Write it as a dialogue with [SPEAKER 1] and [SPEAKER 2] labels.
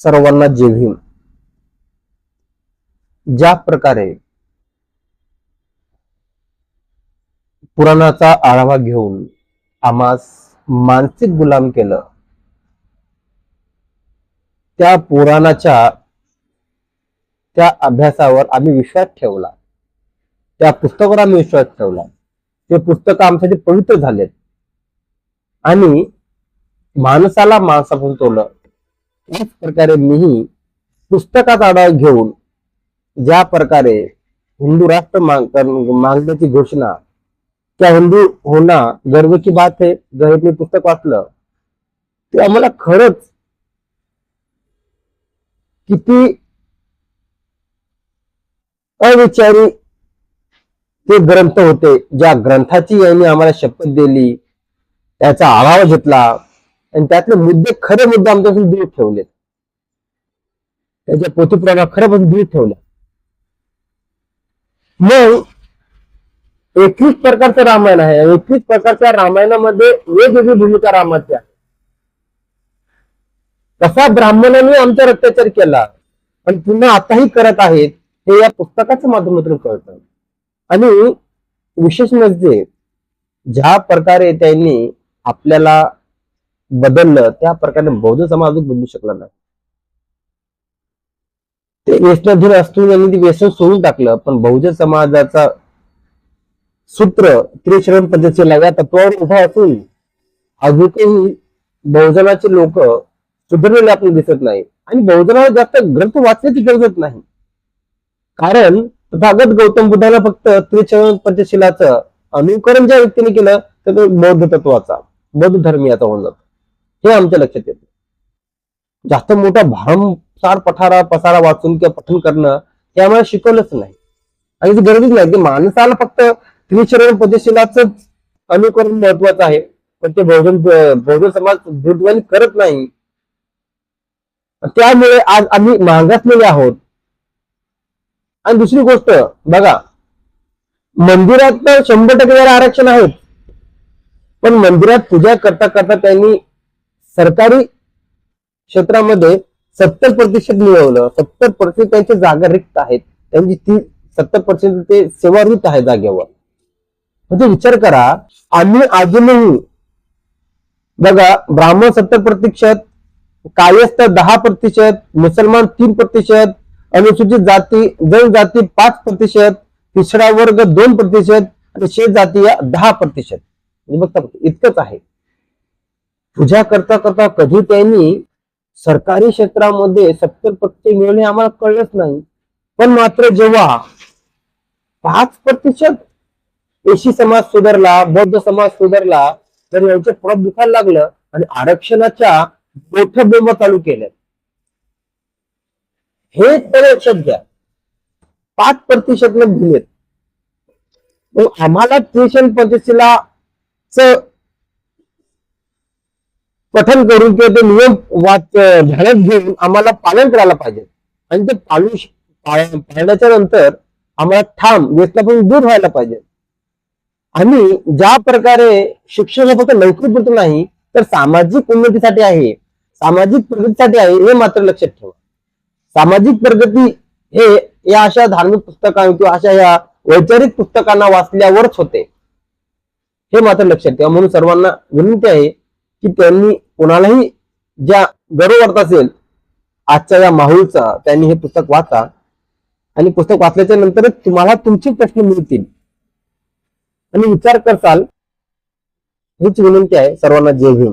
[SPEAKER 1] सर्वांना जय भीम. ज्या प्रकारे पुराणाचा आढावा घेऊन आम्हास मानसिक गुलाम केलं त्या पुराणाच्या त्या अभ्यासावर आम्ही विश्वास ठेवला. त्या पुस्तकावर आम्ही विश्वास ठेवला. ते पुस्तक आमच्यासाठी पवित्र झालेत. आणि माणसाला माणसापासून तोडलं त्याच प्रकारे मीही पुस्तकाचा आढावा घेऊन ज्या प्रकारे हिंदू राष्ट्र मांग मागण्याची घोषणा त्या हिंदू होणं गर्व की बात आहे. जर हे मी पुस्तक वाचलं ते आम्हाला खरंच किती अविचारी ते ग्रंथ होते. ज्या ग्रंथाची यांनी आम्हाला शपथ दिली त्याचा आढावा घेतला. आणि त्यातले मुद्दे खरे मुद्दे आमच्यापासून दूर ठेवलेत. त्याच्या पोथीपुराणा खऱ्यापासून दूर ठेवल्या. मग एकवीस प्रकारचं रामायण आहे. एकवीस प्रकारच्या रामायणामध्ये वेगवेगळी भूमिका रामाची आहे. कसा ब्राह्मणांनी आमच्यावर अत्याचार केला. आणि पुन्हा आताही करत आहेत हे या पुस्तकाच्या माध्यमातून कळतं. आणि विशेष म्हणजे ज्या प्रकारे त्यांनी आपल्याला बदललं त्या प्रकारे बौद्ध समाज बदलू शकला नाही. ते व्यसनाधीन असून त्यांनी ते व्यसन सोडून टाकलं पण बहुजन समाजाचा सूत्र त्रिशरण पद्धतीला या तत्वावर उभा असून अजूनही बहुजनाचे लोक सुधारलेले आपल्याला दिसत नाही. आणि बहुजनाला जास्त ग्रंथ वाचण्याची गरजच नाही. कारण तथागत गौतम बुद्धाला फक्त त्रिचरण पंचशिलाचं अनुकरण ज्या व्यक्तीने केलं तर बौद्ध तत्वाचा बौद्ध धर्मीयाचा होऊन जातो. हे आमच्या लक्षात येतं. जास्त मोठा भारमसार पठारा पसारा वाचून किंवा पठण करणं हे आम्हाला शिकवलंच नाही. आणि गरजच नाही की माणसाला फक्त त्रिचरण पद्धतशीलाच अनुकरण महत्वाचं आहे. पण ते बहुजन बहुजन समाज दुर्दैवाने करत नाही. त्यामुळे आज आम्ही मागासलेले आहोत. आणि दुसरी गोष्ट बघा मंदिरात तर शंभर टक्के आरक्षण आहेत. पण मंदिरात पूजा करता करता त्यांनी सरकारी क्षेत्रामध्ये सत्तर प्रतिशत मिळवलं सत्तर पर्सेंट त्यांच्या जागा रिक्त आहेत. त्यांची ती सत्तर पर्सेंट ते सेवारहित आहे जागेवर. म्हणजे विचार करा आम्ही अजूनही बघा ब्राह्मण सत्तर प्रतिशत कायस्थ दहा प्रतिशत मुसलमान तीन प्रतिशत अनुसूचित जाती जनजाती पाच प्रतिशत तिसरा वर्ग दोन प्रतिशत आणि शेत जाती या दहा प्रतिशत. म्हणजे बघता इतकंच आहे. पूजा करता करता कधी त्यांनी सरकारी क्षेत्रामध्ये सत्तर पत्ते मिळवणे आम्हाला कळलंच नाही. पण मात्र जेव्हा पाच प्रतिशत एशी समाज सुधारला बौद्ध समाज सुधारला तर यांचे पुढे दुखायला लागलं आणि आरक्षणाच्या मोठ्या बोंब चालू केल्या. हे तर लक्षात घ्या. पाच प्रतिशत दिलेत मग आम्हाला त्रिशन पद्धतीला पठन करून किंवा ते नियम वाच ध्यानात घेऊन आम्हाला पालन करायला पाहिजे. आणि ते पाळू पाळ- पाळण्याच्या नंतर आम्हाला ठाम व्यसनापासून दूर व्हायला पाहिजे. आणि ज्या प्रकारे शिक्षण हे फक्त नोकरीपुरतं नाही तर सामाजिक उन्नतीसाठी आहे. सामाजिक प्रगतीसाठी आहे हे मात्र लक्षात ठेवा. सामाजिक प्रगती हे या अशा धार्मिक पुस्तकां किंवा अशा या वैचारिक पुस्तकांना वाचल्यावरच होते. हे मात्र लक्षात ठेवा. म्हणून सर्वांना विनंती आहे की त्यांनी कोणालाही ज्या गर्व वाटत असेल आजच्या या माहोलचा त्यांनी हे पुस्तक वाचा. आणि पुस्तक वाचल्याच्या नंतरच तुम्हाला तुमचे प्रश्न मिळतील. आणि विचार करसाल हीच विनंती आहे सर्वांना जय भीम.